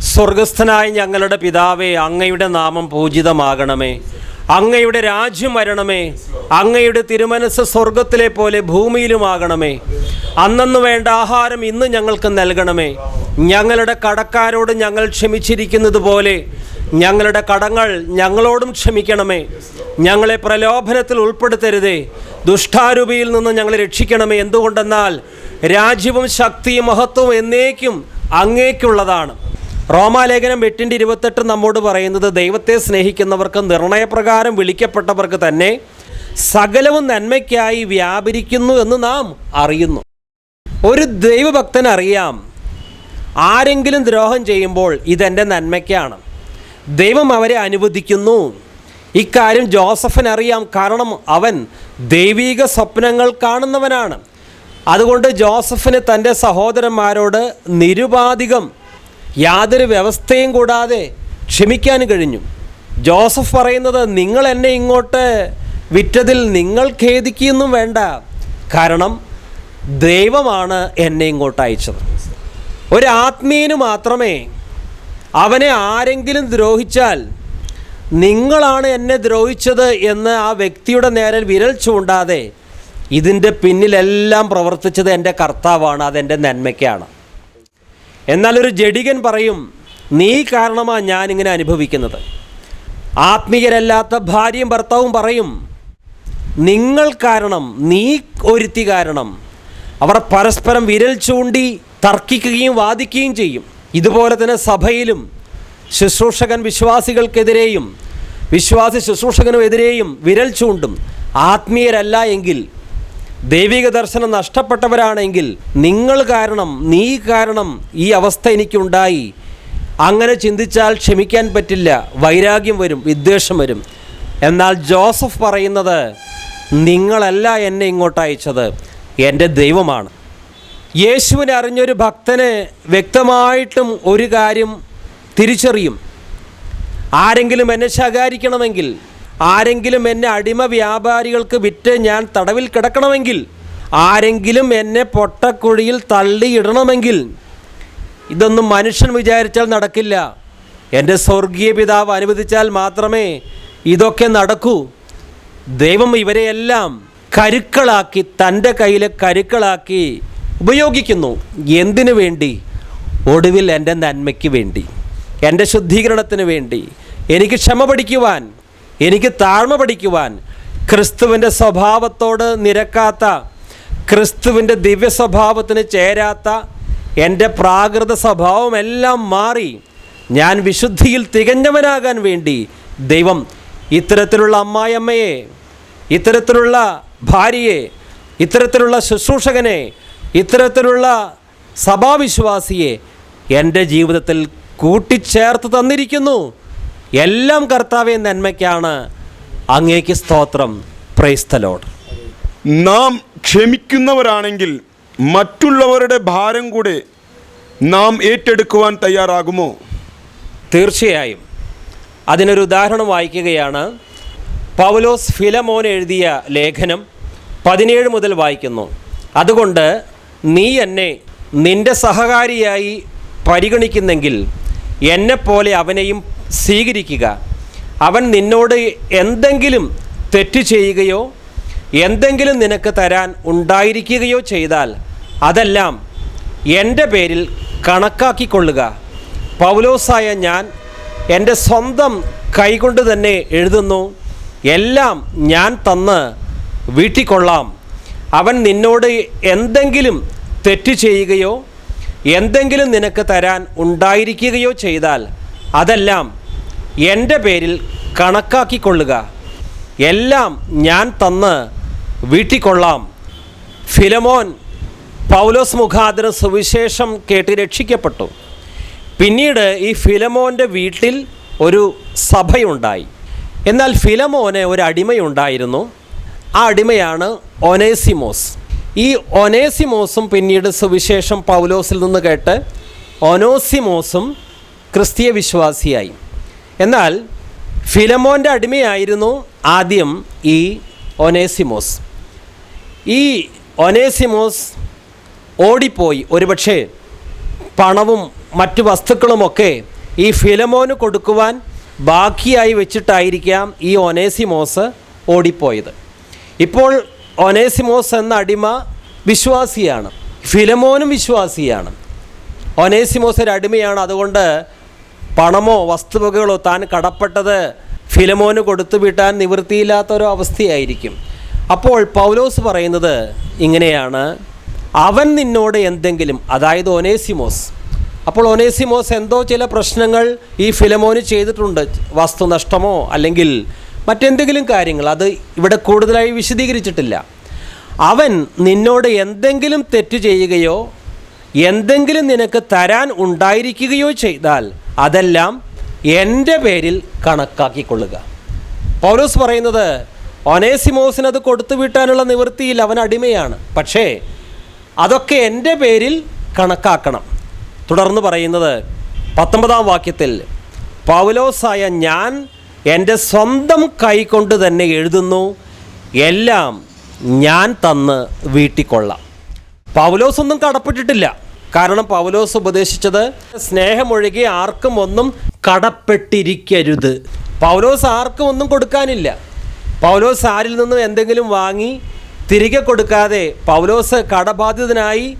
സ്വർഗസ്ഥനായ ഞങ്ങളുടെ പിതാവേ അങ്ങയുടെ നാമം പൂജിതമാകണമേ. അങ്ങയുടെ രാജ്യം വരണമേ. അങ്ങയുടെ തിരുമനസ് സ്വർഗത്തിലെ പോലെ ഭൂമിയിലുമാകണമേ. അന്നന്ന് വേണ്ട ആഹാരം ഇന്ന് ഞങ്ങൾക്ക് നൽകണമേ. ഞങ്ങളുടെ കടക്കാരോട് ഞങ്ങൾ ക്ഷമിച്ചിരിക്കുന്നത് പോലെ ഞങ്ങളുടെ കടങ്ങൾ ഞങ്ങളോടും ക്ഷമിക്കണമേ. ഞങ്ങളെ പ്രലോഭനത്തിൽ ഉൾപ്പെടുത്തരുതേ. ദുഷ്ടാരൂപിയിൽ നിന്ന് ഞങ്ങളെ രക്ഷിക്കണമേ. എന്തുകൊണ്ടെന്നാൽ രാജ്യവും ശക്തിയും മഹത്വവും എന്നേക്കും അങ്ങേക്കുള്ളതാണ്. റോമാലേഖനം എട്ടിന്റെ ഇരുപത്തെട്ട് നമ്മോട് പറയുന്നത് ദൈവത്തെ സ്നേഹിക്കുന്നവർക്ക് നിർണയപ്രകാരം വിളിക്കപ്പെട്ടവർക്ക് തന്നെ സകലവും നന്മയ്ക്കായി വ്യാപരിക്കുന്നു എന്ന് നാം അറിയുന്നു. ഒരു ദൈവഭക്തൻ അറിയാം ആരെങ്കിലും ദ്രോഹം ചെയ്യുമ്പോൾ ഇതെന്റെ നന്മയ്ക്കാണ്. ദൈവം അവരെ അനുവദിക്കുന്നു. ഇക്കാര്യം ജോസഫിന് അറിയാം. കാരണം അവൻ ദൈവീക സ്വപ്നങ്ങൾ കാണുന്നവനാണ്. അതുകൊണ്ട് ജോസഫിന് തന്റെ സഹോദരന്മാരോട് നിരുപാധികം യാതൊരു വ്യവസ്ഥയും കൂടാതെ ക്ഷമിക്കാൻ കഴിഞ്ഞു. ജോസഫ് പറയുന്നത് നിങ്ങൾ എന്നെ ഇങ്ങോട്ട് വിറ്റതിൽ നിങ്ങൾ ഖേദിക്കുകയൊന്നും വേണ്ട. കാരണം ദൈവമാണ് എന്നെ ഇങ്ങോട്ട് അയച്ചത്. ഒരു മാത്രമേ അവനെ ആരെങ്കിലും ദ്രോഹിച്ചാൽ നിങ്ങളാണ് എന്നെ ദ്രോഹിച്ചത് എന്ന് ആ വ്യക്തിയുടെ നേരെ വിരൽ ചൂണ്ടാതെ ഇതിന്റെ പിന്നിലെല്ലാം പ്രവർത്തിച്ചത് എന്റെ കർത്താവാണ് അതെന്റെ നന്മയ്ക്കാണ്. എന്നാൽ ഒരു ജഡികൻ പറയും നീ കാരണമാണ് ഞാനിങ്ങനെ അനുഭവിക്കുന്നത്. ആത്മീയരല്ലാത്ത ഭാര്യയും ഭർത്താവും പറയും നിങ്ങൾ കാരണം നീ ഒരുത്തി കാരണം. അവർ പരസ്പരം വിരൽ ചൂണ്ടി തർക്കിക്കുകയും വാദിക്കുകയും ചെയ്യും. ഇതുപോലെ തന്നെ സഭയിലും ശുശ്രൂഷകൻ വിശ്വാസികൾക്കെതിരെയും വിശ്വാസി ശുശ്രൂഷകനുമെതിരെയും വിരൽ ചൂണ്ടും ആത്മീയരല്ല എങ്കിൽ ദൈവിക ദർശനം നഷ്ടപ്പെട്ടവരാണെങ്കിൽ നിങ്ങൾ കാരണം നീ കാരണം ഈ അവസ്ഥ എനിക്കുണ്ടായി. അങ്ങനെ ചിന്തിച്ചാൽ ക്ഷമിക്കാൻ പറ്റില്ല വൈരാഗ്യം വരും വിദ്വേഷം വരും. എന്നാൽ ജോസഫ് പറയുന്നത് നിങ്ങളല്ല എന്നെ ഇങ്ങോട്ട് അയച്ചത് എന്റെ ദൈവമാണ്. യേശുവിനെ അറിഞ്ഞൊരു ഭക്തന് വ്യക്തമായിട്ടും ഒരു കാര്യം തിരിച്ചറിയും. ആരെങ്കിലും എന്നെ ശകാരിക്കണമെങ്കിൽ ആരെങ്കിലും എന്നെ അടിമ വ്യാപാരികൾക്ക് വിറ്റ് ഞാൻ തടവിൽ കിടക്കണമെങ്കിൽ ആരെങ്കിലും എന്നെ പൊട്ടക്കുഴിയിൽ തള്ളിയിടണമെങ്കിൽ ഇതൊന്നും മനുഷ്യൻ വിചാരിച്ചാൽ നടക്കില്ല. എന്റെ സ്വർഗീയ പിതാവ് അനുവദിച്ചാൽ മാത്രമേ ഇതൊക്കെ നടക്കൂ. ദൈവം ഇവരെയെല്ലാം കരുക്കളാക്കി തന്റെ കയ്യിലെ കരുക്കളാക്കി ഉപയോഗിക്കുന്നു. എന്തിനു വേണ്ടി? ഒടുവിൽ എന്റെ നന്മയ്ക്ക് വേണ്ടി. എന്റെ ശുദ്ധീകരണത്തിന് വേണ്ടി. എനിക്ക് ക്ഷമ പഠിക്കുവാൻ എനിക്ക് താഴ്മ പഠിക്കുവാൻ ക്രിസ്തുവിന്റെ സ്വഭാവത്തോട് നിരക്കാത്ത ക്രിസ്തുവിന്റെ ദിവ്യ സ്വഭാവത്തിന് ചേരാത്ത എന്റെ പ്രാകൃത സ്വഭാവമെല്ലാം മാറി ഞാൻ വിശുദ്ധിയിൽ തികഞ്ഞവനാകാൻ വേണ്ടി ദൈവം ഇത്തരത്തിലുള്ള അമ്മായിയമ്മയെ ഇത്തരത്തിലുള്ള ഭാര്യയെ ഇത്തരത്തിലുള്ള ശുശ്രൂഷകനെ ഇത്തരത്തിലുള്ള സഭാവിശ്വാസിയെ എന്റെ ജീവിതത്തിൽ കൂട്ടിച്ചേർത്ത് തന്നിരിക്കുന്നു. എല്ലാം കർത്താവെ നന്മയ്ക്കാണ് അങ്ങേക്ക് സ്തോത്രം. പ്രൈസ്തലോട് നാം ക്ഷമിക്കുന്നവരാണെങ്കിൽ മറ്റുള്ളവരുടെ ഭാരം കൂടെ നാം ഏറ്റെടുക്കുവാൻ തയ്യാറാകുമോ? തീർച്ചയായും. അതിനൊരു ഉദാഹരണം വായിക്കുകയാണ്. പൗലോസ് ഫിലമോൻ എഴുതിയ ലേഖനം പതിനേഴ് മുതൽ വായിക്കുന്നു. അതുകൊണ്ട് നീ എന്നെ നിന്റെ സഹകാരിയായി പരിഗണിക്കുന്നെങ്കിൽ എന്നെപ്പോലെ അവനെയും സ്വീകരിക്കുക. അവൻ നിന്നോട് എന്തെങ്കിലും തെറ്റ് ചെയ്യുകയോ എന്തെങ്കിലും നിനക്ക് തരാൻ ഉണ്ടായിരിക്കുകയോ ചെയ്താൽ അതെല്ലാം എന്റെ പേരിൽ കണക്കാക്കിക്കൊള്ളുക. പൗലോസായ ഞാൻ എന്റെ സ്വന്തം കൈകൊണ്ട് തന്നെ എഴുതുന്നു എല്ലാം ഞാൻ തന്ന് വീട്ടിക്കൊള്ളാം. അവൻ നിന്നോട് എന്തെങ്കിലും തെറ്റ് ചെയ്യുകയോ എന്തെങ്കിലും നിനക്ക് തരാൻ ഉണ്ടായിരിക്കുകയോ ചെയ്താൽ അതെല്ലാം എന്റെ പേരിൽ കണക്കാക്കിക്കൊള്ളുക. എല്ലാം ഞാൻ തന്ന് വീട്ടിക്കൊള്ളാം. ഫിലമോൻ പൗലോസ് മുഖാന്തരം സുവിശേഷം കേട്ട് രക്ഷിക്കപ്പെട്ടു. പിന്നീട് ഈ ഫിലമോന്റെ വീട്ടിൽ ഒരു സഭയുണ്ടായി. എന്നാൽ ഫിലമോന് ഒരു അടിമയുണ്ടായിരുന്നു. ആ അടിമയാണ് ഒനേസിമോസ് ഈ ഒനേസിമോസും പിന്നീട് സുവിശേഷം പൗലോസിൽ നിന്ന് കേട്ട് ഒനോസിമോസും ക്രിസ്തീയ വിശ്വാസിയായി. എന്നാൽ ഫിലമോന്റെ അടിമയായിരുന്നു ആദ്യം ഈ ഒനേസിമോസ് ഈ ഒനേസിമോസ് ഓടിപ്പോയി. ഒരുപക്ഷെ പണവും മറ്റു വസ്തുക്കളുമൊക്കെ ഈ ഫിലമോന് കൊടുക്കുവാൻ ബാക്കിയായി വെച്ചിട്ടായിരിക്കാം ഈ ഒനേസിമോസ് ഓടിപ്പോയത്. ഇപ്പോൾ ഒനേസിമോസ് എന്ന അടിമ വിശ്വാസിയാണ്. ഫിലമോനും വിശ്വാസിയാണ്. ഒനേസിമോസ് ഒരു അടിമയാണ്. അതുകൊണ്ട് പണമോ വസ്തുവകകളോ താൻ കടപ്പെട്ടത് ഫിലമോന് കൊടുത്തു വിട്ടാൻ നിവൃത്തിയില്ലാത്ത ഒരു അവസ്ഥയായിരിക്കും. അപ്പോൾ പൗലോസ് പറയുന്നത് ഇങ്ങനെയാണ്. അവൻ നിന്നോട് എന്തെങ്കിലും അതായത് ഒനേസിമോസ്. അപ്പോൾ ഒനേസിമോസ് എന്തോ ചില പ്രശ്നങ്ങൾ ഈ ഫിലമോന് ചെയ്തിട്ടുണ്ട്. വസ്തുനഷ്ടമോ അല്ലെങ്കിൽ മറ്റെന്തെങ്കിലും കാര്യങ്ങൾ അത് ഇവിടെ കൂടുതലായി വിശദീകരിച്ചിട്ടില്ല. അവൻ നിന്നോട് എന്തെങ്കിലും തെറ്റ് ചെയ്യുകയോ എന്തെങ്കിലും നിനക്ക് തരാൻ ഉണ്ടായിരിക്കുകയോ ചെയ്താൽ അതെല്ലാം എന്റെ പേരിൽ കണക്കാക്കിക്കൊള്ളുക. പൗലോസ് പറയുന്നത് ഒനേസിമോസിന് അത് കൊടുത്തു വിട്ടാനുള്ള നിവൃത്തിയിൽ അവൻ അടിമയാണ്. പക്ഷേ അതൊക്കെ എന്റെ പേരിൽ കണക്കാക്കണം. തുടർന്ന് പറയുന്നത് പത്തൊമ്പതാം വാക്യത്തിൽ പൗലോസായ ഞാൻ എന്റെ സ്വന്തം കൈകൊണ്ട് തന്നെ എഴുതുന്നു. എല്ലാം ഞാൻ തന്ന് വീട്ടിക്കൊള്ളാം പൗലോസ് ഒന്നും കടപ്പെട്ടിട്ടില്ല. കാരണം പൗലോസ് ഉപദേശിച്ചത് സ്നേഹമൊഴികെ ആർക്കും ഒന്നും കടപ്പെട്ടിരിക്കരുത്. പൗലോസ് ആർക്കും ഒന്നും കൊടുക്കാനില്ല. പൗലോസ് ആരിൽ നിന്നും എന്തെങ്കിലും വാങ്ങി തിരികെ കൊടുക്കാതെ പൗലോസ് കടബാധിതനായി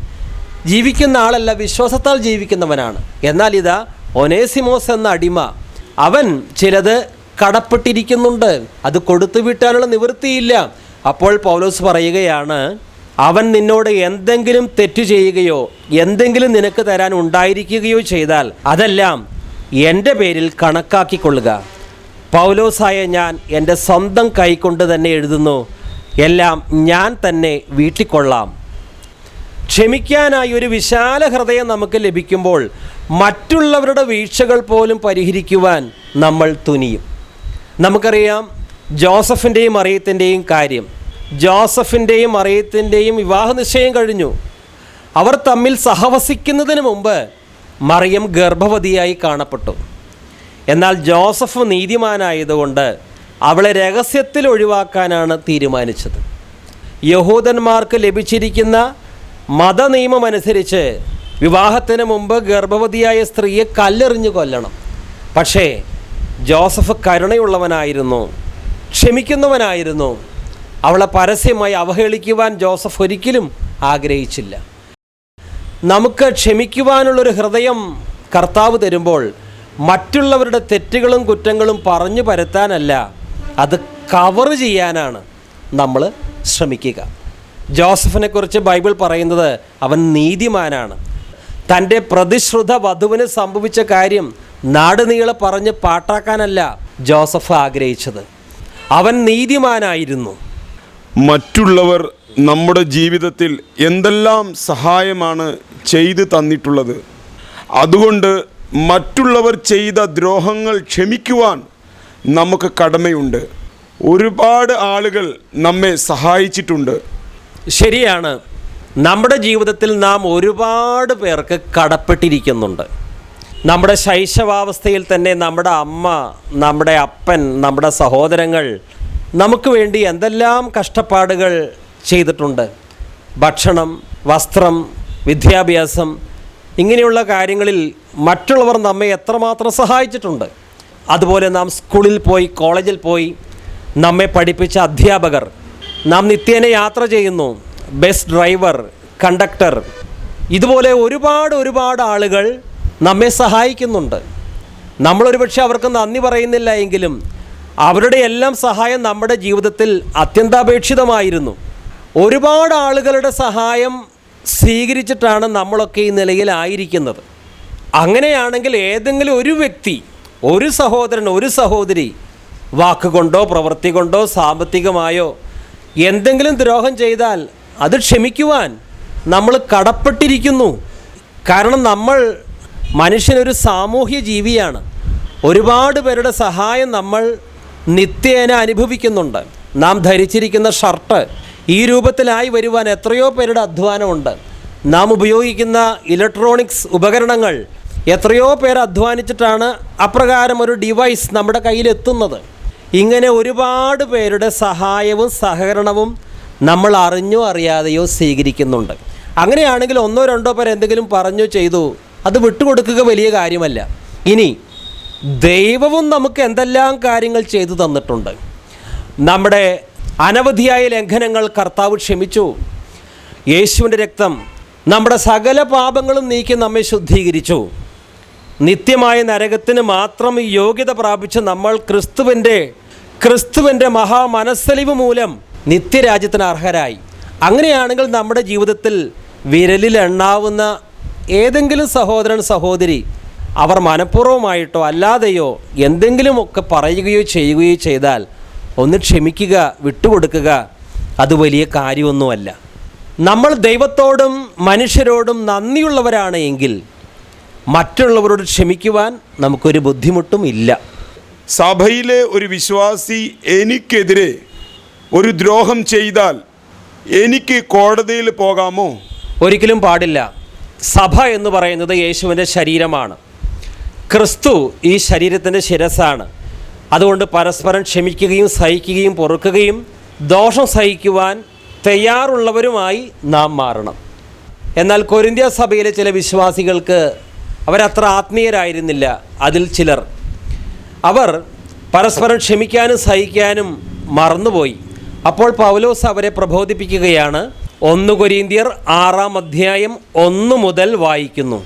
ജീവിക്കുന്ന ആളല്ല വിശ്വാസത്താൽ ജീവിക്കുന്നവനാണ്. എന്നാൽ ഇതാ ഒനേസിമോസ് എന്ന അടിമ. അവൻ ചിലത് കടപ്പെട്ടിരിക്കുന്നുണ്ട്. അത് കൊടുത്തു വിട്ടാനുള്ള നിവൃത്തിയില്ല. അപ്പോൾ പൗലോസ് പറയുകയാണ് അവൻ നിന്നോട് എന്തെങ്കിലും തെറ്റ് ചെയ്യുകയോ എന്തെങ്കിലും നിനക്ക് തരാൻ ഉണ്ടായിരിക്കുകയോ ചെയ്താൽ അതെല്ലാം എന്റെ പേരിൽ കണക്കാക്കിക്കൊള്ളുക. പൗലോസായ ഞാൻ എന്റെ സ്വന്തം കൈകൊണ്ട് തന്നെ എഴുതുന്നു. എല്ലാം ഞാൻ തന്നെ വീട്ടിക്കൊള്ളാം. ക്ഷമിക്കാനായി ഒരു വിശാല ഹൃദയം നമുക്ക് ലഭിക്കുമ്പോൾ മറ്റുള്ളവരുടെ വീഴ്ചകൾ പോലും പരിഹരിക്കുവാൻ നമ്മൾ തുനിയും. നമുക്കറിയാം ജോസഫിന്റെയും അറിയത്തിന്റെയും കാര്യം. ജോസഫിന്റെയും അറിയത്തിന്റെയും വിവാഹ നിശ്ചയം കഴിഞ്ഞു. അവർ തമ്മിൽ സഹവസിക്കുന്നതിന് മുമ്പ് മറിയം ഗർഭവതിയായി കാണപ്പെട്ടു. എന്നാൽ ജോസഫ് നീതിമാനായതുകൊണ്ട് അവളെ രഹസ്യത്തിൽ ഒഴിവാക്കാനാണ് തീരുമാനിച്ചത്. യഹൂദന്മാർക്ക് ലഭിച്ചിരിക്കുന്ന മതനിയമമനുസരിച്ച് വിവാഹത്തിന് മുമ്പ് ഗർഭവതിയായ സ്ത്രീയെ കല്ലെറിഞ്ഞു കൊല്ലണം. പക്ഷേ ജോസഫ് കരുണയുള്ളവനായിരുന്നു ക്ഷമിക്കുന്നവനായിരുന്നു. അവളെ പരസ്യമായി അവഹേളിക്കുവാൻ ജോസഫ് ഒരിക്കലും ആഗ്രഹിച്ചില്ല. നമുക്ക് ക്ഷമിക്കുവാനുള്ളൊരു ഹൃദയം കർത്താവ് തരുമ്പോൾ മറ്റുള്ളവരുടെ തെറ്റുകളും കുറ്റങ്ങളും പറഞ്ഞു പരത്താനല്ല അത് കവർ ചെയ്യാനാണ് നമ്മൾ ശ്രമിക്കുക. ജോസഫിനെക്കുറിച്ച് ബൈബിൾ പറയുന്നത് അവൻ നീതിമാനാണ്. തന്റെ പ്രതിശ്രുത വധുവിന് സംഭവിച്ച കാര്യം നാടുനീളെ പറഞ്ഞ് പാട്ടാക്കാനല്ല ജോസഫ് ആഗ്രഹിച്ചത്. അവൻ നീതിമാനായിരുന്നു. മറ്റുള്ളവർ നമ്മുടെ ജീവിതത്തിൽ എന്തെല്ലാം സഹായമാണ് ചെയ്തു തന്നിട്ടുള്ളത്. അതുകൊണ്ട് മറ്റുള്ളവർ ചെയ്ത ദ്രോഹങ്ങൾ ക്ഷമിക്കുവാൻ നമുക്ക് കടമയുണ്ട്. ഒരുപാട് ആളുകൾ നമ്മെ സഹായിച്ചിട്ടുണ്ട്. ശരിയാണ്. നമ്മുടെ ജീവിതത്തിൽ നാം ഒരുപാട് പേർക്ക് കടപ്പെട്ടിരിക്കുന്നുണ്ട്. നമ്മുടെ ശൈശവാവസ്ഥയിൽ തന്നെ നമ്മുടെ അമ്മ നമ്മുടെ അപ്പൻ നമ്മുടെ സഹോദരങ്ങൾ നമുക്ക് വേണ്ടി എന്തെല്ലാം കഷ്ടപ്പാടുകൾ ചെയ്തിട്ടുണ്ട്. ഭക്ഷണം വസ്ത്രം വിദ്യാഭ്യാസം ഇങ്ങനെയുള്ള കാര്യങ്ങളിൽ മറ്റുള്ളവർ നമ്മെ എത്രമാത്രം സഹായിച്ചിട്ടുണ്ട്. അതുപോലെ നാം സ്കൂളിൽ പോയി കോളേജിൽ പോയി നമ്മെ പഠിപ്പിച്ച അധ്യാപകർ നാം നിത്യേന യാത്ര ചെയ്യുന്നു. ബസ് ഡ്രൈവർ കണ്ടക്ടർ ഇതുപോലെ ഒരുപാട് ഒരുപാട് ആളുകൾ നമ്മെ സഹായിക്കുന്നുണ്ട്. നമ്മളൊരു പക്ഷേ അവർക്ക് നന്ദി പറയുന്നില്ല എങ്കിലും അവരുടെ എല്ലാം സഹായം നമ്മുടെ ജീവിതത്തിൽ അത്യന്താപേക്ഷിതമായിരുന്നു. ഒരുപാട് ആളുകളുടെ സഹായം സ്വീകരിച്ചിട്ടാണ് നമ്മളൊക്കെ ഈ നിലയിലായിരിക്കുന്നത് അങ്ങനെയാണെങ്കിൽ ഏതെങ്കിലും ഒരു വ്യക്തി ഒരു സഹോദരൻ ഒരു സഹോദരി വാക്കുകൊണ്ടോ പ്രവൃത്തി കൊണ്ടോ സാമ്പത്തികമായോ എന്തെങ്കിലും ദ്രോഹം ചെയ്താൽ അത് ക്ഷമിക്കുവാൻ നമ്മൾ കടപ്പെട്ടിരിക്കുന്നു. കാരണം നമ്മൾ മനുഷ്യനൊരു സാമൂഹ്യ ജീവിയാണ്. ഒരുപാട് പേരുടെ സഹായം നമ്മൾ നിത്യേന അനുഭവിക്കുന്നുണ്ട്. നാം ധരിച്ചിരിക്കുന്ന ഷർട്ട് ഈ രൂപത്തിലായി വരുവാൻ എത്രയോ പേരുടെ അധ്വാനമുണ്ട്. നാം ഉപയോഗിക്കുന്ന ഇലക്ട്രോണിക്സ് ഉപകരണങ്ങൾ എത്രയോ പേർ അധ്വാനിച്ചിട്ടാണ് അപ്രകാരം ഒരു ഡിവൈസ് നമ്മുടെ കയ്യിലെത്തുന്നത്. ഇങ്ങനെ ഒരുപാട് പേരുടെ സഹായവും സഹകരണവും നമ്മൾ അറിഞ്ഞോ അറിയാതെയോ സ്വീകരിക്കുന്നുണ്ട്. അങ്ങനെയാണെങ്കിൽ ഒന്നോ രണ്ടോ പേർ എന്തെങ്കിലും പറഞ്ഞു ചെയ്തു അത് വിട്ടുകൊടുക്കുക വലിയ കാര്യമല്ല. ഇനി ദൈവവും നമുക്ക് എന്തെല്ലാം കാര്യങ്ങൾ ചെയ്തു തന്നിട്ടുണ്ട്. നമ്മുടെ അനവധിയായ ലംഘനങ്ങൾ കർത്താവ് ക്ഷമിച്ചു. യേശുവിന്റെ രക്തം നമ്മുടെ സകല പാപങ്ങളും നീക്കി നമ്മെ ശുദ്ധീകരിച്ചു. നിത്യമായ നരകത്തിന് മാത്രം യോഗ്യത പ്രാപിച്ച് നമ്മൾ ക്രിസ്തുവിന്റെ ക്രിസ്തുവിന്റെ മഹാമനസ്സലിവ് മൂലം നിത്യരാജ്യത്തിന് അർഹരായി. അങ്ങനെയാണെങ്കിൽ നമ്മുടെ ജീവിതത്തിൽ വിരലിൽ എണ്ണാവുന്ന ഏതെങ്കിലും സഹോദരൻ സഹോദരി അവർ മനഃപൂർവമായിട്ടോ അല്ലാതെയോ എന്തെങ്കിലുമൊക്കെ പറയുകയോ ചെയ്യുകയോ ചെയ്താൽ ഒന്ന് ക്ഷമിക്കുക വിട്ടുകൊടുക്കുക അത് വലിയ കാര്യമൊന്നുമല്ല. നമ്മൾ ദൈവത്തോടും മനുഷ്യരോടും നന്ദിയുള്ളവരാണ് എങ്കിൽ മറ്റുള്ളവരോട് ക്ഷമിക്കുവാൻ നമുക്കൊരു ബുദ്ധിമുട്ടും ഇല്ല. സഭയിലെ ഒരു വിശ്വാസി എനിക്കെതിരെ ഒരു ദ്രോഹം ചെയ്താൽ എനിക്ക് കോടതിയിൽ പോകാമോ? ഒരിക്കലും പാടില്ല. സഭ എന്ന് പറയുന്നത് യേശുവിന്റെ ശരീരമാണ്. ക്രിസ്തു ഈ ശരീരത്തിന്റെ ശിരസാണ് അതുകൊണ്ട് പരസ്പരം ക്ഷമിക്കുകയും സഹിക്കുകയും പൊറുക്കുകയും ദോഷം സഹിക്കുവാൻ തയ്യാറുള്ളവരുമായി നാം മാറണം. എന്നാൽ കൊരിന്ത്യ സഭയിലെ ചില വിശ്വാസികൾക്ക് അവരത്ര ആത്മീയരായിരുന്നില്ല. അതിൽ ചിലർ. അവർ പരസ്പരം ക്ഷമിക്കാനും സഹിക്കാനും മറന്നുപോയി. അപ്പോൾ പൗലോസ് അവരെ പ്രബോധിപ്പിക്കുകയാണ്. ഒന്ന് കൊരീന്തിയർ ആറാം അധ്യായം ഒന്ന് മുതൽ വായിക്കുന്നു.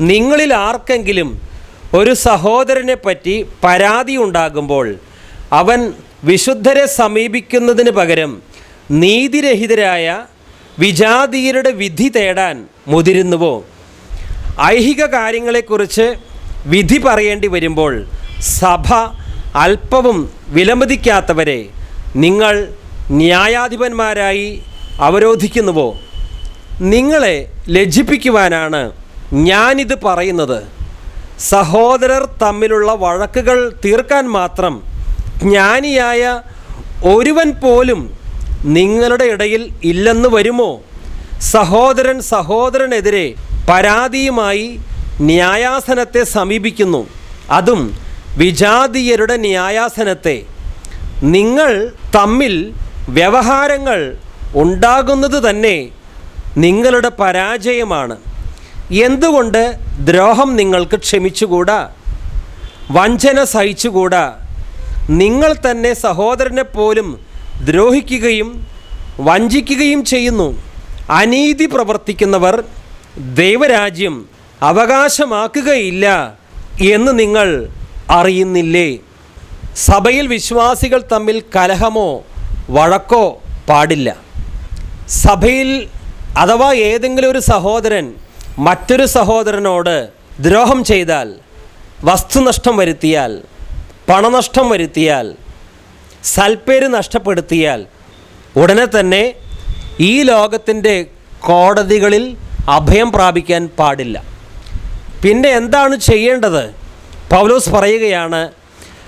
നിങ്ങളിൽ ആർക്കെങ്കിലും ഒരു സഹോദരനെ പറ്റി പരാതി ഉണ്ടാകുമ്പോൾ അവൻ വിശുദ്ധരെ സമീപിക്കുന്നതിന് പകരം നീതിരഹിതരായ വിജാതീയരുടെ വിധി തേടാൻ മുതിരുന്നുവോ? ഐഹിക കാര്യങ്ങളെക്കുറിച്ച് വിധി പറയേണ്ടി വരുമ്പോൾ സഭ അല്പവും വിലമതിക്കാത്തവരെ നിങ്ങൾ ന്യായാധിപന്മാരായി അവരോധിക്കുന്നുവോ? നിങ്ങളെ ലജ്ജിപ്പിക്കുവാനാണ് ഞാനിത് പറയുന്നത്. സഹോദരർ തമ്മിലുള്ള വഴക്കുകൾ തീർക്കാൻ മാത്രം ജ്ഞാനിയായ ഒരുവൻ പോലും നിങ്ങളുടെ ഇടയിൽ ഇല്ലെന്ന് വരുമോ? സഹോദരൻ സഹോദരനെതിരെ പരാതിയുമായി ന്യായാസനത്തെ സമീപിക്കുന്നു. അതും വിജാതീയരുടെ ന്യായാസനത്തെ. നിങ്ങൾ തമ്മിൽ വ്യവഹാരങ്ങൾ ഉണ്ടാകുന്നത് തന്നെ നിങ്ങളുടെ പരാജയമാണ്. എന്തുകൊണ്ട് ദ്രോഹം നിങ്ങൾക്ക് ക്ഷമിച്ചുകൂടാ? വഞ്ചന സഹിച്ചുകൂടാ? നിങ്ങൾ തന്നെ സഹോദരനെ പോലും ദ്രോഹിക്കുകയും വഞ്ചിക്കുകയും ചെയ്യുന്നു. അനീതി പ്രവർത്തിക്കുന്നവർ ദൈവരാജ്യം അവകാശമാക്കുകയില്ല എന്ന് നിങ്ങൾ അറിയുന്നില്ലേ? സഭയിൽ വിശ്വാസികൾ തമ്മിൽ കലഹമോ വഴക്കോ പാടില്ല. സഭയിൽ അഥവാ ഏതെങ്കിലും ഒരു സഹോദരൻ മറ്റൊരു സഹോദരനോട് ദ്രോഹം ചെയ്താൽ വസ്തുനഷ്ടം വരുത്തിയാൽ പണനഷ്ടം വരുത്തിയാൽ സൽപ്പേര് നഷ്ടപ്പെടുത്തിയാൽ ഉടനെ തന്നെ ഈ ലോകത്തിന്റെ കോടതികളിൽ അഭയം പ്രാപിക്കാൻ പാടില്ല. പിന്നെ എന്താണ് ചെയ്യേണ്ടത്? പൗലോസ് പറയുകയാണ്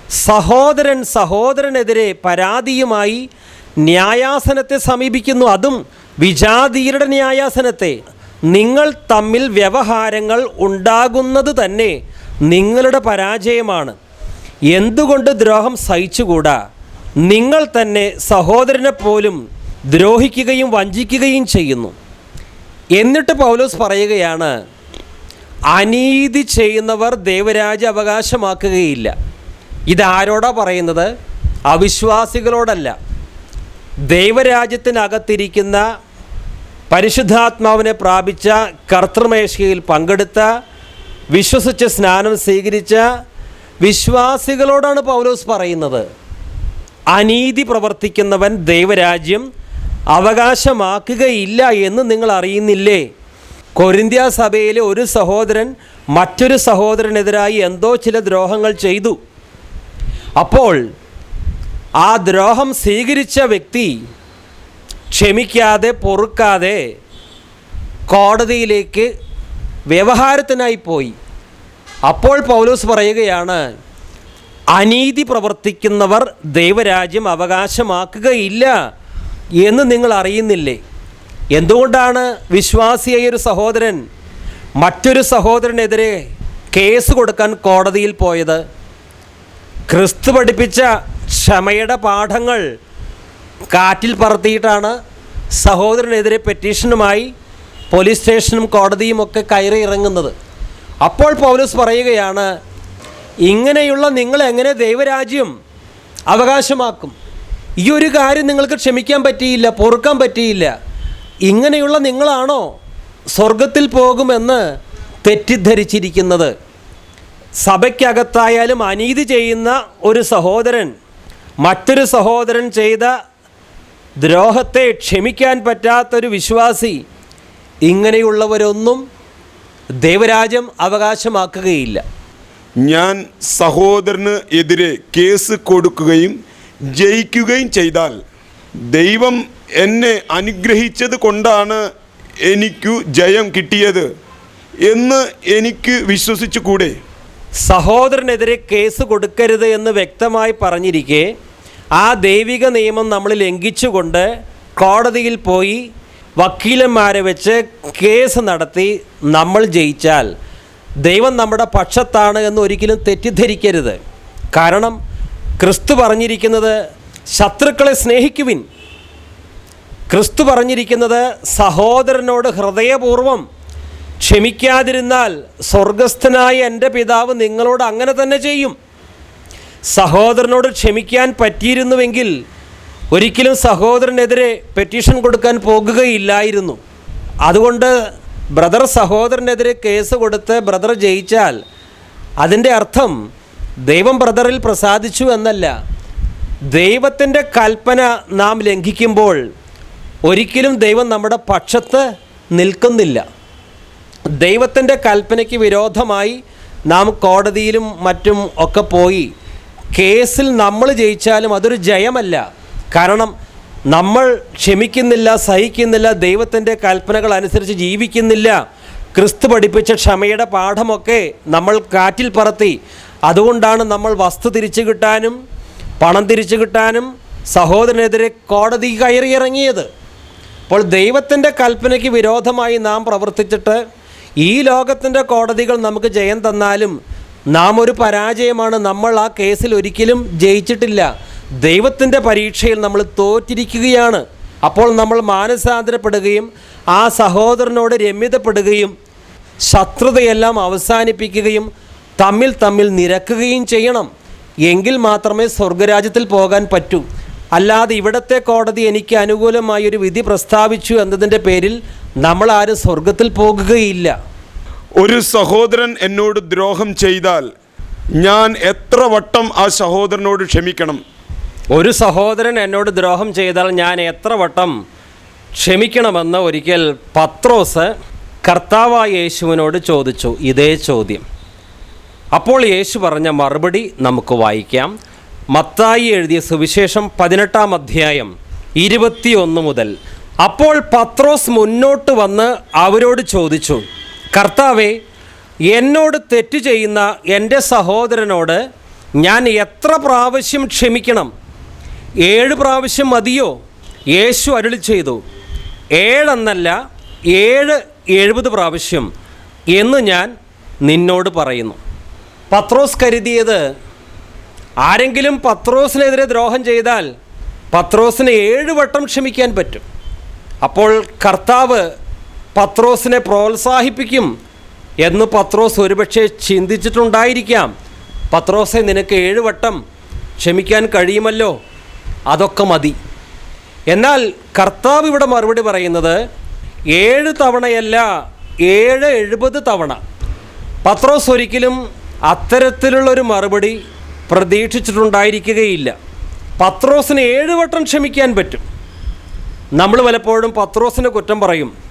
സഹോദരൻ സഹോദരനെതിരെ പരാതിയുമായി ന്യായാസനത്തെ സമീപിക്കുന്നു. അതും വിജാതീയരുടെ ന്യായാസനത്തെ. നിങ്ങൾ തമ്മിൽ വ്യവഹാരങ്ങൾ ഉണ്ടാകുന്നത് തന്നെ നിങ്ങളുടെ പരാജയമാണ്. എന്തുകൊണ്ട് ദ്രോഹം സഹിച്ചുകൂടാ? നിങ്ങൾ തന്നെ സഹോദരനെ പോലും ദ്രോഹിക്കുകയും വഞ്ചിക്കുകയും ചെയ്യുന്നു. എന്നിട്ട് പൗലോസ് പറയുകയാണ് അനീതി ചെയ്യുന്നവർ ദേവരാജ അവകാശമാക്കുകയില്ല. ഇതാരോടാ പറയുന്നത്? അവിശ്വാസികളോടല്ല. ദൈവരാജ്യത്തിനകത്തിരിക്കുന്ന പരിശുദ്ധാത്മാവിനെ പ്രാപിച്ച കർത്തൃമേശയിൽ പങ്കെടുത്ത വിശ്വസിച്ച് സ്നാനം സ്വീകരിച്ച വിശ്വാസികളോടാണ് പൗലോസ് പറയുന്നത്. അനീതി പ്രവർത്തിക്കുന്നവൻ ദൈവരാജ്യം അവകാശമാക്കുകയില്ല എന്ന് നിങ്ങൾ അറിയുന്നില്ലേ? കൊരിന്ത്യ സഭയിലെ ഒരു സഹോദരൻ മറ്റൊരു സഹോദരനെതിരായി എന്തോ ചില ദ്രോഹങ്ങൾ ചെയ്തു. അപ്പോൾ ആ ദ്രോഹം സ്വീകരിച്ച വ്യക്തി ക്ഷമിക്കാതെ പൊറുക്കാതെ കോടതിയിലേക്ക് വ്യവഹാരത്തിനായി പോയി. അപ്പോൾ പൗലോസ് പറയുകയാണ് അനീതി പ്രവർത്തിക്കുന്നവർ ദൈവരാജ്യം അവകാശമാക്കുകയില്ല എന്ന് നിങ്ങൾ അറിയുന്നില്ലേ? എന്തുകൊണ്ടാണ് വിശ്വാസിയായ ഒരു സഹോദരൻ മറ്റൊരു സഹോദരനെതിരെ കേസ് കൊടുക്കാൻ കോടതിയിൽ പോയത്? ക്രിസ്തു പഠിപ്പിച്ച ക്ഷമയുടെ പാഠങ്ങൾ കാറ്റിൽ പറത്തിയിട്ടാണ് സഹോദരനെതിരെ പെറ്റീഷനുമായി പോലീസ് സ്റ്റേഷനും കോടതിയും ഒക്കെ കയറി ഇറങ്ങുന്നത്. അപ്പോൾ പൗലോസ് പറയുകയാണ് ഇങ്ങനെയുള്ള നിങ്ങൾ എങ്ങനെ ദൈവരാജ്യം അവകാശമാക്കും? ഈ ഒരു കാര്യം നിങ്ങൾക്ക് ക്ഷമിക്കാൻ പറ്റിയില്ല പൊറുക്കാൻ പറ്റിയില്ല. ഇങ്ങനെയുള്ള നിങ്ങളാണോ സ്വർഗത്തിൽ പോകുമെന്ന് തെറ്റിദ്ധരിച്ചിരിക്കുന്നത്? സഭയ്ക്കകത്തായാലും അനീതി ചെയ്യുന്ന ഒരു സഹോദരൻ മറ്റൊരു സഹോദരൻ ചെയ്ത ദ്രോഹത്തെ ക്ഷമിക്കാൻ പറ്റാത്തൊരു വിശ്വാസി ഇങ്ങനെയുള്ളവരൊന്നും ദൈവരാജ്യം അവകാശമാക്കുകയില്ല. ഞാൻ സഹോദരന് എതിരെ കേസ് കൊടുക്കുകയും ജയിക്കുകയും ചെയ്താൽ ദൈവം എന്നെ അനുഗ്രഹിച്ചത് കൊണ്ടാണ് എനിക്കു ജയം കിട്ടിയത് എന്ന് എനിക്ക് വിശ്വസിച്ചു കൂടെ സഹോദരനെതിരെ കേസ് കൊടുക്കരുത് എന്ന് വ്യക്തമായി പറഞ്ഞിരിക്കെ ആ ദൈവിക നിയമം നമ്മൾ ലംഘിച്ചുകൊണ്ട് കോടതിയിൽ പോയി വക്കീലന്മാരെ വെച്ച് കേസ് നടത്തി നമ്മൾ ജയിച്ചാൽ ദൈവം നമ്മുടെ പക്ഷത്താണ് എന്ന് ഒരിക്കലും തെറ്റിദ്ധരിക്കരുത്. കാരണം ക്രിസ്തു പറഞ്ഞിരിക്കുന്നത് ശത്രുക്കളെ സ്നേഹിക്കുവിൻ. ക്രിസ്തു പറഞ്ഞിരിക്കുന്നത് സഹോദരനോട് ഹൃദയപൂർവം ക്ഷമിക്കാതിരുന്നാൽ സ്വർഗസ്ഥനായ എന്റെ പിതാവ് നിങ്ങളോട് അങ്ങനെ തന്നെ ചെയ്യും. സഹോദരനോട് ക്ഷമിക്കാൻ പറ്റിയിരുന്നുവെങ്കിൽ ഒരിക്കലും സഹോദരനെതിരെ പെറ്റീഷൻ കൊടുക്കാൻ പോകുകയില്ലായിരുന്നു. അതുകൊണ്ട് ബ്രദർ സഹോദരനെതിരെ കേസ് കൊടുത്ത് ബ്രദർ ജയിച്ചാൽ അതിന്റെ അർത്ഥം ദൈവം ബ്രദറിൽ പ്രസാദിച്ചു എന്നല്ല. ദൈവത്തിന്റെ കൽപ്പന നാം ലംഘിക്കുമ്പോൾ ഒരിക്കലും ദൈവം നമ്മുടെ പക്ഷത്ത് നിൽക്കുന്നില്ല. ദൈവത്തിന്റെ കൽപ്പനയ്ക്ക് വിരോധമായി നാം കോടതിയിലും മറ്റും ഒക്കെ പോയി കേസിൽ നമ്മൾ ജയിച്ചാലും അതൊരു ജയമല്ല. കാരണം നമ്മൾ ക്ഷമിക്കുന്നില്ല സഹിക്കുന്നില്ല ദൈവത്തിന്റെ കൽപ്പനകൾ അനുസരിച്ച് ജീവിക്കുന്നില്ല. ക്രിസ്തു പഠിപ്പിച്ച ക്ഷമയുടെ പാഠമൊക്കെ നമ്മൾ കാറ്റിൽ പറത്തി. അതുകൊണ്ടാണ് നമ്മൾ വസ്തു തിരിച്ചു കിട്ടാനും പണം തിരിച്ചു കിട്ടാനും സഹോദരനെതിരെ കോടതി കയറിയിറങ്ങിയത്. അപ്പോൾ ദൈവത്തിന്റെ കൽപ്പനയ്ക്ക് വിരോധമായി നാം പ്രവർത്തിച്ചിട്ട് ഈ ലോകത്തിന്റെ കോടതികൾ നമുക്ക് ജയം തന്നാലും നാം ഒരു പരാജയമാണ് നമ്മൾ ആ കേസിൽ ഒരിക്കലും ജയിച്ചിട്ടില്ല. ദൈവത്തിന്റെ പരീക്ഷയിൽ നമ്മൾ തോറ്റിരിക്കുകയാണ്. അപ്പോൾ നമ്മൾ മാനസാന്തരപ്പെടുകയും ആ സഹോദരനോട് രമ്യതപ്പെടുകയും ശത്രുതയെല്ലാം അവസാനിപ്പിക്കുകയും തമ്മിൽ തമ്മിൽ നിരക്കുകയും ചെയ്യണം. എങ്കിൽ മാത്രമേ സ്വർഗരാജ്യത്തിൽ പോകാൻ പറ്റൂ. അല്ലാതെ ഇവിടത്തെ കോടതി എനിക്ക് അനുകൂലമായി ഒരു വിധി പ്രസ്താവിച്ചു എന്നതിന്റെ പേരിൽ നമ്മൾ ആരും സ്വർഗത്തിൽ പോകുകയില്ല. ഒരു സഹോദരൻ എന്നോട് ദ്രോഹം ചെയ്താൽ ഞാൻ എത്ര വട്ടം ആ സഹോദരനോട് ക്ഷമിക്കണം? ഒരു സഹോദരൻ എന്നോട് ദ്രോഹം ചെയ്താൽ ഞാൻ എത്ര വട്ടം ക്ഷമിക്കണമെന്ന് ഒരിക്കൽ പത്രോസ് കർത്താവായ യേശുവിനോട് ചോദിച്ചു. ഇതേ ചോദ്യം. അപ്പോൾ യേശു പറഞ്ഞ മറുപടി നമുക്ക് വായിക്കാം. മത്തായി എഴുതിയ സുവിശേഷം പതിനെട്ടാം അധ്യായം ഇരുപത്തിയൊന്ന് മുതൽ. അപ്പോൾ പത്രോസ് മുന്നോട്ട് വന്ന് അവരോട് ചോദിച്ചു കർത്താവെ എന്നോട് തെറ്റ് ചെയ്യുന്ന എന്റെ സഹോദരനോട് ഞാൻ എത്ര പ്രാവശ്യം ക്ഷമിക്കണം? ഏഴ് പ്രാവശ്യം മതിയോ? യേശു അരുളി ചെയ്തു. ഏഴെന്നല്ല ഏഴ് എഴുപത് പ്രാവശ്യം എന്ന് ഞാൻ നിന്നോട് പറയുന്നു. പത്രോസ് കരുതിയത് ആരെങ്കിലും പത്രോസിനെതിരെ ദ്രോഹം ചെയ്താൽ പത്രോസിന് ഏഴ് വട്ടം ക്ഷമിക്കാൻ പറ്റും. അപ്പോൾ കർത്താവ് പത്രോസിനെ പ്രോത്സാഹിപ്പിക്കും എന്ന് പത്രോസ് ഒരുപക്ഷെ ചിന്തിച്ചിട്ടുണ്ടായിരിക്കാം. പത്രോസെ നിനക്ക് ഏഴ് വട്ടം ക്ഷമിക്കാൻ കഴിയുമല്ലോ? അതൊക്കെ മതി. എന്നാൽ കർത്താവ് ഇവിടെ മറുപടി പറയുന്നത് ഏഴ് തവണയല്ല ഏഴ് എഴുപത് തവണ. പത്രോസ് ഒരിക്കലും അത്തരത്തിലുള്ളൊരു മറുപടി പ്രതീക്ഷിച്ചിട്ടുണ്ടായിരിക്കുകയില്ല. പത്രോസിന് ഏഴ് വട്ടം ക്ഷമിക്കാൻ പറ്റും. നമ്മൾ പലപ്പോഴും പത്രോസിനെ കുറ്റം പറയും.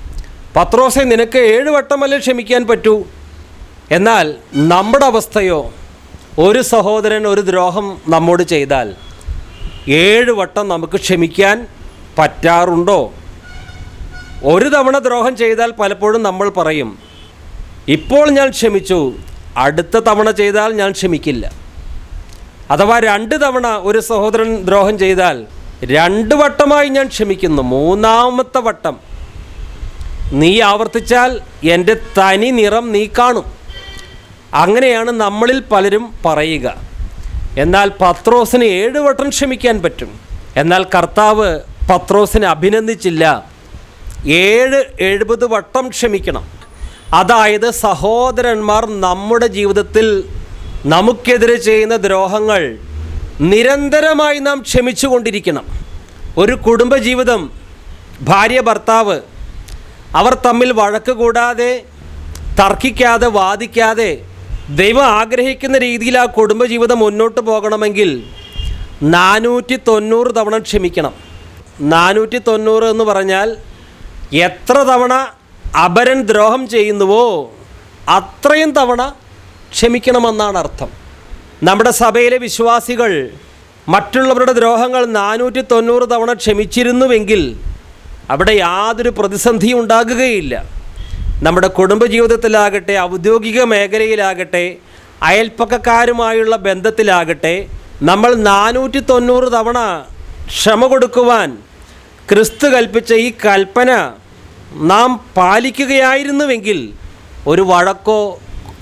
പത്രോസെ നിനക്ക് ഏഴ് വട്ടമല്ലേ ക്ഷമിക്കാൻ പറ്റൂ? എന്നാൽ നമ്മുടെ അവസ്ഥയോ ഒരു സഹോദരൻ ഒരു ദ്രോഹം നമ്മോട് ചെയ്താൽ ഏഴ് വട്ടം നമുക്ക് ക്ഷമിക്കാൻ പറ്റാറുണ്ടോ? ഒരു തവണ ദ്രോഹം ചെയ്താൽ പലപ്പോഴും നമ്മൾ പറയും ഇപ്പോൾ ഞാൻ ക്ഷമിച്ചു അടുത്ത തവണ ചെയ്താൽ ഞാൻ ക്ഷമിക്കില്ല. അഥവാ രണ്ട് തവണ ഒരു സഹോദരൻ ദ്രോഹം ചെയ്താൽ രണ്ട് വട്ടമായി ഞാൻ ക്ഷമിക്കുന്നു മൂന്നാമത്തെ വട്ടം. നീ ആവർത്തിച്ചാൽ എന്റെ തനി നിറം നീ കാണും. അങ്ങനെയാണ് നമ്മളിൽ പലരും പറയുക. എന്നാൽ പത്രോസിന് ഏഴ് വട്ടം ക്ഷമിക്കാൻ പറ്റും. എന്നാൽ കർത്താവ് പത്രോസിനെ അഭിനന്ദിച്ചില്ല. ഏഴ് എഴുപത് വട്ടം ക്ഷമിക്കണം. അതായത് സഹോദരന്മാർ നമ്മുടെ ജീവിതത്തിൽ നമുക്കെതിരെ ചെയ്യുന്ന ദ്രോഹങ്ങൾ നിരന്തരമായി നാം ക്ഷമിച്ചുകൊണ്ടിരിക്കണം. ഒരു കുടുംബജീവിതം ഭാര്യ ഭർത്താവ് അവർ തമ്മിൽ വഴക്ക് കൂടാതെ തർക്കിക്കാതെ വാദിക്കാതെ ദൈവം ആഗ്രഹിക്കുന്ന രീതിയിൽ ആ കുടുംബജീവിതം മുന്നോട്ട് പോകണമെങ്കിൽ നാനൂറ്റി തൊണ്ണൂറ് തവണ ക്ഷമിക്കണം. നാനൂറ്റി തൊണ്ണൂറ് എന്ന് പറഞ്ഞാൽ എത്ര തവണ അപരൻ ദ്രോഹം ചെയ്യുന്നുവോ അത്രയും തവണ ക്ഷമിക്കണമെന്നാണ് അർത്ഥം. നമ്മുടെ സഭയിലെ വിശ്വാസികൾ മറ്റുള്ളവരുടെ ദ്രോഹങ്ങൾ നാനൂറ്റി തൊണ്ണൂറ് തവണ ക്ഷമിച്ചിരുന്നുവെങ്കിൽ അവിടെ യാതൊരു പ്രതിസന്ധിയും ഉണ്ടാകുകയില്ല. നമ്മുടെ കുടുംബജീവിതത്തിലാകട്ടെ ഔദ്യോഗിക മേഖലയിലാകട്ടെ അയൽപ്പക്കക്കാരുമായുള്ള ബന്ധത്തിലാകട്ടെ നമ്മൾ നാനൂറ്റി തൊണ്ണൂറ് തവണ ക്ഷമ കൊടുക്കുവാൻ ക്രിസ്തു കൽപ്പിച്ച ഈ കൽപ്പന നാം പാലിക്കുകയായിരുന്നുവെങ്കിൽ ഒരു വഴക്കോ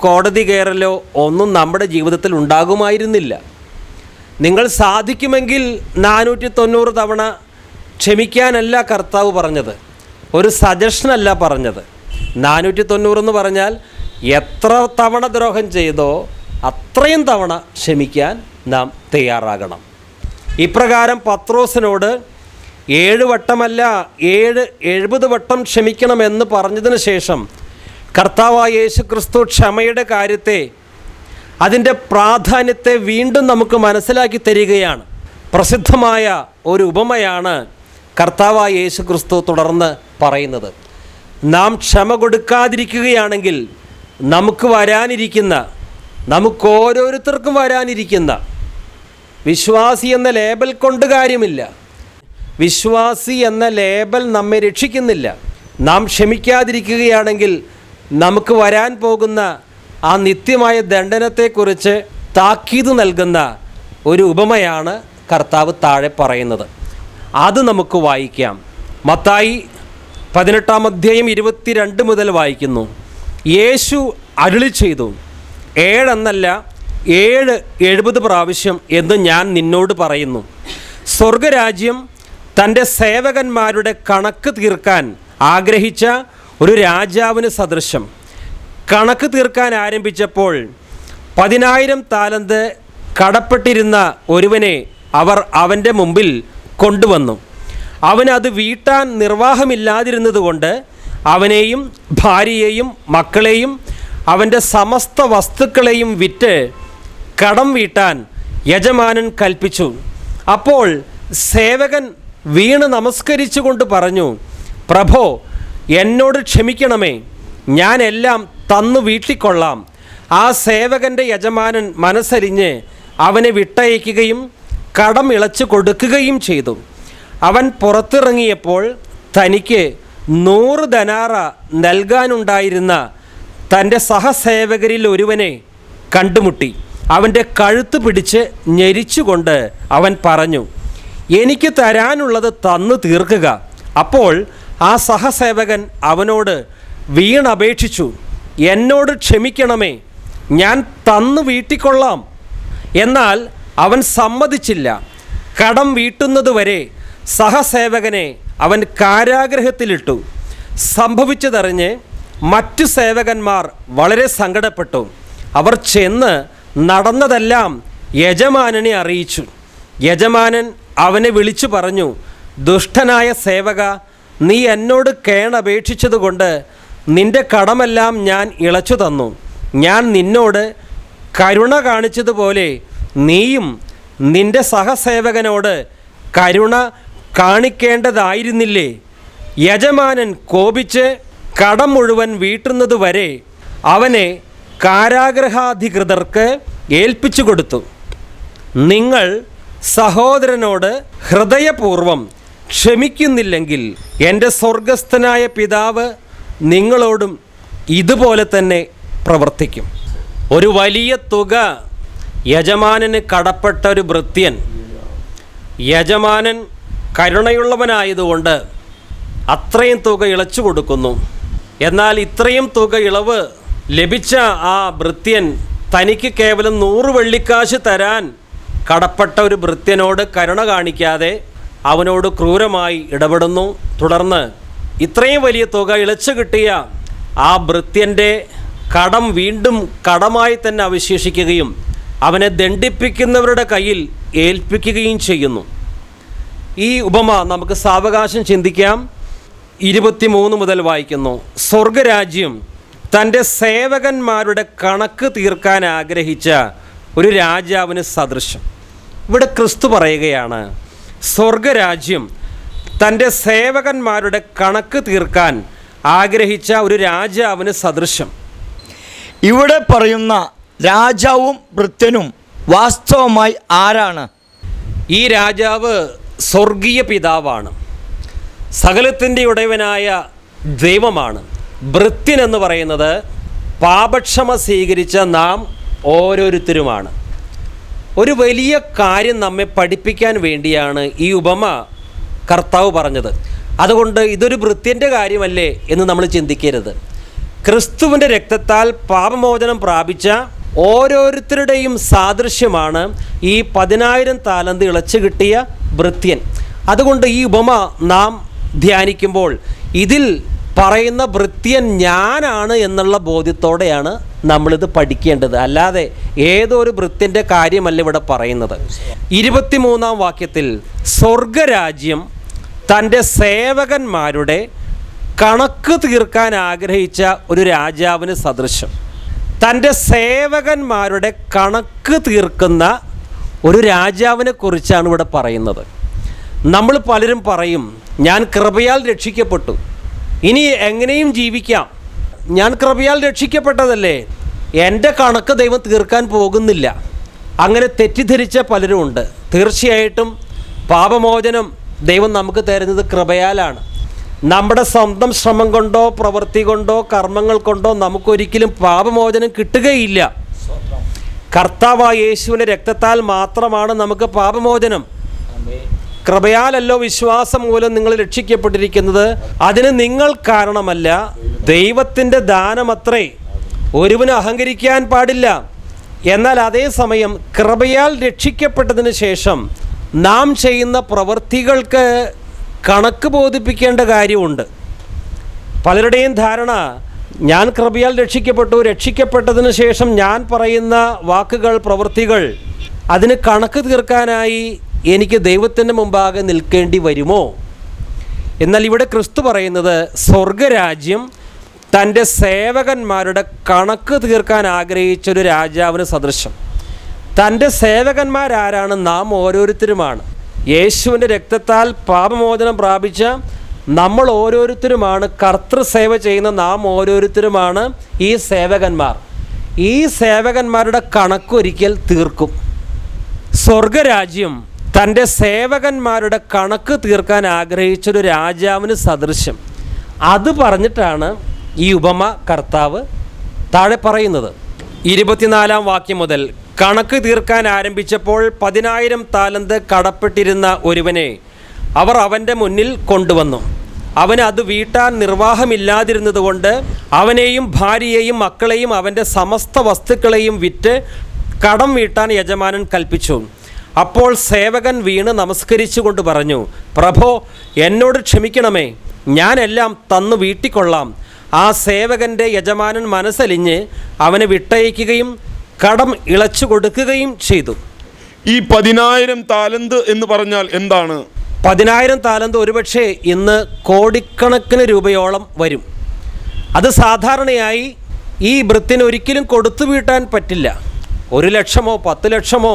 കോടതി കയറലോ ഒന്നും നമ്മുടെ ജീവിതത്തിൽ ഉണ്ടാകുമായിരുന്നില്ല. നിങ്ങൾ സാധിക്കുമെങ്കിൽ നാനൂറ്റി തൊണ്ണൂറ് തവണ ക്ഷമിക്കാനല്ല കർത്താവ് പറഞ്ഞത് ഒരു സജഷനല്ല പറഞ്ഞത്. നാനൂറ്റി തൊണ്ണൂറെന്ന് പറഞ്ഞാൽ എത്ര തവണ ദ്രോഹം ചെയ്തോ അത്രയും തവണ ക്ഷമിക്കാൻ നാം തയ്യാറാകണം. ഇപ്രകാരം പത്രോസിനോട് ഏഴ് വട്ടമല്ല ഏഴ് എഴുപത് വട്ടം ക്ഷമിക്കണമെന്ന് പറഞ്ഞതിന് ശേഷം കർത്താവായ യേശു ക്രിസ്തു ക്ഷമയുടെ കാര്യത്തെ അതിന്റെ പ്രാധാന്യത്തെ വീണ്ടും നമുക്ക് മനസ്സിലാക്കി തരികയാണ്. പ്രസിദ്ധമായ ഒരു ഉപമയാണ് കർത്താവായ യേശു ക്രിസ്തു തുടർന്ന് പറയുന്നത് നാം ക്ഷമ കൊടുക്കാതിരിക്കുകയാണെങ്കിൽ നമുക്ക് വരാനിരിക്കുന്ന നമുക്ക് ഓരോരുത്തർക്കും വരാനിരിക്കുന്ന വിശ്വാസി എന്ന ലേബൽ കൊണ്ട് കാര്യമില്ല. വിശ്വാസി എന്ന ലേബൽ നമ്മെ രക്ഷിക്കുന്നില്ല. നാം ക്ഷമിക്കാതിരിക്കുകയാണെങ്കിൽ നമുക്ക് വരാൻ പോകുന്ന ആ നിത്യമായ ദണ്ഡനത്തെക്കുറിച്ച് താക്കീത് നൽകുന്ന ഒരു ഉപമയാണ് കർത്താവ് താഴെ പറയുന്നത്. അത് നമുക്ക് വായിക്കാം. മത്തായി പതിനെട്ടാം അധ്യായം ഇരുപത്തിരണ്ട് മുതൽ വായിക്കുന്നു. യേശു അരുളി ചെയ്തു ഏഴെന്നല്ല ഏഴ് എഴുപത് പ്രാവശ്യം എന്ന് ഞാൻ നിന്നോട് പറയുന്നു. സ്വർഗരാജ്യം തന്റെ സേവകന്മാരുടെ കണക്ക് തീർക്കാൻ ആഗ്രഹിച്ച ഒരു രാജാവിന് സദൃശം. കണക്ക് തീർക്കാൻ ആരംഭിച്ചപ്പോൾ പതിനായിരം താലന്ത് കടപ്പെട്ടിരുന്ന ഒരുവനെ അവർ അവന്റെ മുമ്പിൽ കൊണ്ടുവന്നു. അവനത് വീട്ടാൻ നിർവാഹമില്ലാതിരുന്നതുകൊണ്ട് അവനെയും ഭാര്യയെയും മക്കളെയും അവന്റെ സമസ്ത വസ്തുക്കളെയും വിറ്റ് കടം വീട്ടാൻ യജമാനൻ കൽപ്പിച്ചു. അപ്പോൾ സേവകൻ വീണ് നമസ്കരിച്ചുകൊണ്ട് പറഞ്ഞു പ്രഭോ എന്നോട് ക്ഷമിക്കണമേ. ഞാൻ എല്ലാം തന്നു വീട്ടിക്കൊള്ളാം. ആ സേവകന്റെ യജമാനൻ മനസ്സരിഞ്ഞ് അവനെ വിട്ടയക്കുകയും കടം ഇളച്ചു കൊടുക്കുകയും ചെയ്തു. അവൻ പുറത്തിറങ്ങിയപ്പോൾ തനിക്ക് നൂറ് ധനാറ നൽകാനുണ്ടായിരുന്ന തന്റെ സഹസേവകരിൽ ഒരുവനെ കണ്ടുമുട്ടി. അവന്റെ കഴുത്ത് പിടിച്ച് ഞെരിച്ചുകൊണ്ട് അവൻ പറഞ്ഞു എനിക്ക് തരാനുള്ളത് തന്നു തീർക്കുക. അപ്പോൾ ആ സഹസേവകൻ അവനോട് വീണപേക്ഷിച്ചു എന്നോട് ക്ഷമിക്കണമേ ഞാൻ തന്നു വീട്ടിക്കൊള്ളാം. എന്നാൽ അവൻ സമ്മതിച്ചില്ല. കടം വീട്ടുന്നതുവരെ സഹസേവകനെ അവൻ കാരാഗ്രഹത്തിലിട്ടു. സംഭവിച്ചതറിഞ്ഞ് മറ്റു സേവകന്മാർ വളരെ സങ്കടപ്പെട്ടു. അവർ ചെന്ന് നടന്നതെല്ലാം യജമാനനെ അറിയിച്ചു. യജമാനൻ അവനെ വിളിച്ചു പറഞ്ഞു ദുഷ്ടനായ സേവക നീ എന്നോട് കേണപേക്ഷിച്ചതുകൊണ്ട് നിന്റെ കടമെല്ലാം ഞാൻ ഇളച്ചു തന്നു ഞാൻ നിന്നോട് കരുണ കാണിച്ചതുപോലെ നീയും നിന്റെ സഹസേവകനോട് കരുണ കാണിക്കേണ്ടതായിരുന്നില്ലേ? യജമാനൻ കോപിച്ച് കടം മുഴുവൻ വീട്ടുന്നതുവരെ അവനെ കാരാഗ്രഹാധികൃതർക്ക് ഏൽപ്പിച്ചു കൊടുത്തു. നിങ്ങൾ സഹോദരനോട് ഹൃദയപൂർവം ക്ഷമിക്കുന്നില്ലെങ്കിൽ എന്റെ സ്വർഗസ്ഥനായ പിതാവ് നിങ്ങളോടും ഇതുപോലെ തന്നെ പ്രവർത്തിക്കും. ഒരു വലിയ തുക യജമാനന് കടപ്പെട്ട ഒരു ഭൃത്യൻ യജമാനൻ കരുണയുള്ളവനായതുകൊണ്ട് അത്രയും തുക ഇളച്ചു കൊടുക്കുന്നു. എന്നാൽ ഇത്രയും തുക ഇളവ് ലഭിച്ച ആ ഭൃത്യൻ തനിക്ക് കേവലം നൂറ് വെള്ളിക്കാശ് തരാൻ കടപ്പെട്ട ഒരു ഭൃത്യനോട് കരുണ കാണിക്കാതെ അവനോട് ക്രൂരമായി ഇടപെടുന്നു. തുടർന്ന് ഇത്രയും വലിയ തുക ഇളച്ചു കിട്ടിയ ആ ഭൃത്യന്റെ കടം വീണ്ടും കടമായി തന്നെ അവശേഷിക്കുകയും അവനെ ദണ്ഡിപ്പിക്കുന്നവരുടെ കയ്യിൽ ഏൽപ്പിക്കുകയും ചെയ്യുന്നു. ഈ ഉപമ നമുക്ക് സാവകാശം ചിന്തിക്കാം. ഇരുപത്തിമൂന്ന് മുതൽ വായിക്കുന്നു. സ്വർഗരാജ്യം തന്റെ സേവകന്മാരുടെ കണക്ക് തീർക്കാൻ ആഗ്രഹിച്ച ഒരു രാജാവിന് സദൃശം. ഇവിടെ ക്രിസ്തു പറയുകയാണ് സ്വർഗരാജ്യം തന്റെ സേവകന്മാരുടെ കണക്ക് തീർക്കാൻ ആഗ്രഹിച്ച ഒരു രാജാവിന് സദൃശം. ഇവിടെ പറയുന്ന രാജാവും ഭൃത്യനും വാസ്തവമായി ആരാണ്? ഈ രാജാവ് സ്വർഗീയ പിതാവാണ്. സകലത്തിന്റെ ഉടയവനായ ദൈവമാണ്. ഭൃത്യൻ എന്ന് പറയുന്നത് പാപക്ഷമ സ്വീകരിച്ച നാം ഓരോരുത്തരുമാണ്. ഒരു വലിയ കാര്യം നമ്മെ പഠിപ്പിക്കാൻ വേണ്ടിയാണ് ഈ ഉപമ കർത്താവ് പറഞ്ഞത്. അതുകൊണ്ട് ഇതൊരു വൃത്തിന്റെ കാര്യമല്ലേ എന്ന് നമ്മൾ ചിന്തിക്കരുത്. ക്രിസ്തുവിന്റെ രക്തത്താൽ പാപമോചനം പ്രാപിച്ച ഓരോരുത്തരുടെയും സാദൃശ്യമാണ് ഈ പതിനായിരം താലന്ത് ഇളച്ചു കിട്ടിയ ഭൃത്യൻ. അതുകൊണ്ട് ഈ ഉപമ നാം ധ്യാനിക്കുമ്പോൾ ഇതിൽ പറയുന്ന ഭൃത്യൻ ഞാനാണ് എന്നുള്ള ബോധ്യത്തോടെയാണ് നമ്മളിത് പഠിക്കേണ്ടത്. അല്ലാതെ ഏതൊരു ഭൃത്യന്റെ കാര്യമല്ല ഇവിടെ പറയുന്നത്. ഇരുപത്തിമൂന്നാം വാക്യത്തിൽ സ്വർഗരാജ്യം തന്റെ സേവകന്മാരുടെ കണക്ക് തീർക്കാൻ ആഗ്രഹിച്ച ഒരു രാജാവിന് സദൃശം തന്റെ സേവകന്മാരുടെ കണക്ക് തീർക്കുന്ന ഒരു രാജാവിനെ കുറിച്ചാണ് ഇവിടെ പറയുന്നത്. നമ്മൾ പലരും പറയും ഞാൻ കൃപയാൽ രക്ഷിക്കപ്പെട്ടു. ഇനി എങ്ങനെയും ജീവിക്കാം. ഞാൻ കൃപയാൽ രക്ഷിക്കപ്പെട്ടതല്ലേ? എന്റെ കണക്ക് ദൈവം തീർക്കാൻ പോകുന്നില്ല. അങ്ങനെ തെറ്റിദ്ധരിച്ച പലരും ഉണ്ട് തീർച്ചയായിട്ടും പാപമോചനം ദൈവം നമുക്ക് തരുന്നത് കൃപയാലാണ്. നമ്മുടെ സ്വന്തം ശ്രമം കൊണ്ടോ പ്രവൃത്തി കൊണ്ടോ കർമ്മങ്ങൾ കൊണ്ടോ നമുക്കൊരിക്കലും പാപമോചനം കിട്ടുകയില്ല. കർത്താവായ യേശുവിന്റെ രക്തത്താൽ മാത്രമാണ് നമുക്ക് പാപമോചനം. കൃപയാലല്ലോ വിശ്വാസം മൂലം നിങ്ങൾ രക്ഷിക്കപ്പെട്ടിരിക്കുന്നത്. അതിന് നിങ്ങൾ കാരണമല്ല ദൈവത്തിന്റെ ദാനമത്രേ. ഒരുവന് അഹങ്കരിക്കാൻ പാടില്ല. എന്നാൽ അതേസമയം കൃപയാൽ രക്ഷിക്കപ്പെട്ടതിന് ശേഷം നാം ചെയ്യുന്ന പ്രവൃത്തികൾക്ക് കണക്ക് ബോധിപ്പിക്കേണ്ട കാര്യമുണ്ട്. പലരുടെയും ധാരണ ഞാൻ കൃപയാൽ രക്ഷിക്കപ്പെട്ടു രക്ഷിക്കപ്പെട്ടതിന് ശേഷം ഞാൻ പറയുന്ന വാക്കുകൾ പ്രവൃത്തികൾ അതിന് കണക്ക് തീർക്കാനായി എനിക്ക് ദൈവത്തിന്റെ മുമ്പാകെ നിൽക്കേണ്ടി വരുമോ? എന്നാൽ ഇവിടെ ക്രിസ്തു പറയുന്നത് സ്വർഗരാജ്യം തന്റെ സേവകന്മാരുടെ കണക്ക് തീർക്കാൻ ആഗ്രഹിച്ചൊരു രാജാവിന് സദൃശം. തന്റെ സേവകന്മാരാരാണ് നാം ഓരോരുത്തരുമാണ്. യേശുവിന്റെ രക്തത്താൽ പാപമോചനം പ്രാപിച്ച നമ്മൾ ഓരോരുത്തരുമാണ് കർത്തൃസേവ ചെയ്യുന്ന നാം ഓരോരുത്തരുമാണ് ഈ സേവകന്മാർ. ഈ സേവകന്മാരുടെ കണക്കൊരിക്കൽ തീർക്കും. സ്വർഗരാജ്യം തന്റെ സേവകന്മാരുടെ കണക്ക് തീർക്കാൻ ആഗ്രഹിച്ചൊരു രാജാവിന് സദൃശ്യം. അത് പറഞ്ഞിട്ടാണ് ഈ ഉപമ കർത്താവ് താഴെ പറയുന്നത്. ഇരുപത്തിനാലാം വാക്യം മുതൽ കണക്ക് തീർക്കാൻ ആരംഭിച്ചപ്പോൾ പതിനായിരം താലന്ത് കടപ്പെട്ടിരുന്ന ഒരുവനെ അവർ അവന്റെ മുന്നിൽ കൊണ്ടുവന്നു. അവന് അത് വീട്ടാൻ നിർവാഹമില്ലാതിരുന്നതുകൊണ്ട് അവനെയും ഭാര്യയെയും മക്കളെയും അവന്റെ സമസ്ത വസ്തുക്കളെയും വിറ്റ് കടം വീട്ടാൻ യജമാനൻ കൽപ്പിച്ചു. അപ്പോൾ സേവകൻ വീണ് നമസ്കരിച്ചുകൊണ്ട് പറഞ്ഞു പ്രഭോ എന്നോട് ക്ഷമിക്കണമേ. ഞാനെല്ലാം തന്നു വീട്ടിക്കൊള്ളാം. ആ സേവകന്റെ യജമാനൻ മനസ്സലിഞ്ഞ് അവനെ വിട്ടയക്കുകയും കടം ഇളച്ചു കൊടുക്കുകയും ചെയ്തു. ഈ പതിനായിരം താലന്ത് എന്ന് പറഞ്ഞാൽ എന്താണ്? പതിനായിരം താലന്ത് ഒരുപക്ഷെ ഇന്ന് കോടിക്കണക്കിന് രൂപയോളം വരും. അത് സാധാരണയായി ഈ വൃത്തിന് ഒരിക്കലും കൊടുത്തു വീട്ടാൻ പറ്റില്ല. ഒരു ലക്ഷമോ പത്ത് ലക്ഷമോ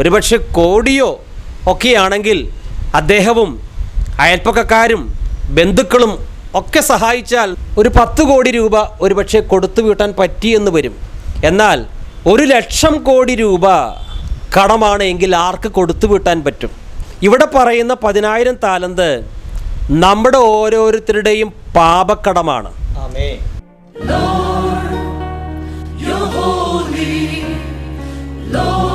ഒരുപക്ഷെ കോടിയോ ഒക്കെയാണെങ്കിൽ അദ്ദേഹവും അയൽപ്പക്കക്കാരും ബന്ധുക്കളും ഒക്കെ സഹായിച്ചാൽ ഒരു പത്ത് കോടി രൂപ ഒരുപക്ഷെ കൊടുത്തു വീട്ടാൻ പറ്റിയെന്ന് വരും. എന്നാൽ ഒരു ലക്ഷം കോടി രൂപ കടമാണ് എങ്കിൽ ആർക്ക് കൊടുത്തു വിട്ടാൻ പറ്റും ഇവിടെ പറയുന്ന പതിനായിരം താലന്ത് നമ്മുടെ ഓരോരുത്തരുടെയും പാപക്കടമാണ് Lord, you're holy. Lord,